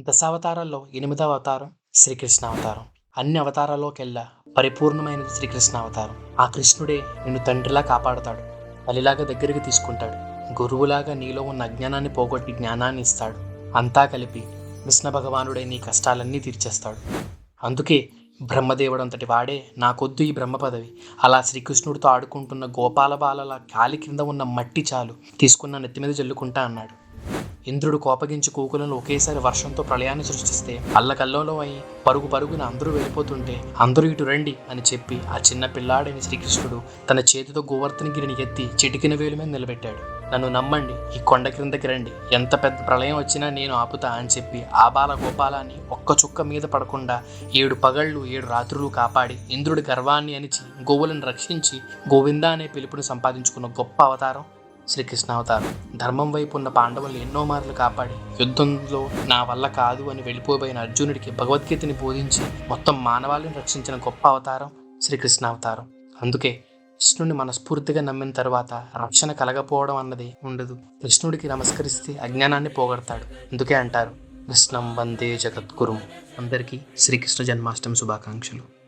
దశావతారాల్లో ఎనిమిదవ అవతారం శ్రీకృష్ణ అవతారం. అన్ని అవతారాల్లోకెల్లా పరిపూర్ణమైనది శ్రీకృష్ణ అవతారం. ఆ కృష్ణుడే నిన్ను తండ్రిలా కాపాడుతాడు. తల్లిలాగా దగ్గరికి తీసుకుంటాడు. గురువులాగా నీలో ఉన్న అజ్ఞానాన్ని పోగొట్టి జ్ఞానాన్ని ఇస్తాడు. అంతా కలిపి కృష్ణ భగవానుడే నీ కష్టాలన్నీ తీర్చేస్తాడు. అందుకే బ్రహ్మదేవుడు అంతటి వాడే నాకొద్దు ఈ బ్రహ్మ పదవి. అలా శ్రీకృష్ణుడితో ఆడుకుంటున్న గోపాల బాలల కాలి కింద ఉన్న మట్టి చాలు తీసుకున్న నెత్తి మీద జల్లుకుంటా అన్నాడు. ఇంద్రుడు కోపగించి కూకులను ఒకేసారి వర్షంతో ప్రళయాన్ని సృష్టిస్తే అల్లకల్లోలో అయి పరుగు పరుగున అందరూ వెళ్ళిపోతుంటే అందరూ ఇటు రండి అని చెప్పి ఆ చిన్న పిల్లాడైన శ్రీకృష్ణుడు తన చేతితో గోవర్ధనగిరిని ఎత్తి చిటికిన వేలు మీద నిలబెట్టాడు. నన్ను నమ్మండి ఈ కొండ క్రిందకి రండి. ఎంత పెద్ద ప్రళయం వచ్చినా నేను ఆపుతా అని చెప్పి ఆ బాల గోపాలాన్ని ఒక్క చుక్క మీద పడకుండా ఏడు పగళ్ళు ఏడు రాత్రులు కాపాడి ఇంద్రుడి గర్వాన్ని అణిచి గోవులను రక్షించి గోవింద అనే పిలుపుని సంపాదించుకున్న గొప్ప అవతారం శ్రీకృష్ణ అవతారం ధర్మం వైపు ఉన్న పాండవులు ఎన్నో మార్లు కాపాడి యుద్ధంలో నా వల్ల కాదు అని వెళ్ళిపోబోయిన అర్జునుడికి భగవద్గీతని బోధించి మొత్తం మానవాళిని రక్షించిన గొప్ప అవతారం శ్రీకృష్ణ అవతారం అందుకే కృష్ణుడిని మనస్ఫూర్తిగా నమ్మిన తర్వాత రక్షణ కలగపోవడం అన్నది ఉండదు. కృష్ణుడికి నమస్కరిస్తే అజ్ఞానాన్ని పోగొడతాడు. అందుకే అంటారు కృష్ణం వందే జగద్గురు. అందరికీ శ్రీకృష్ణ జన్మాష్టమి శుభాకాంక్షలు.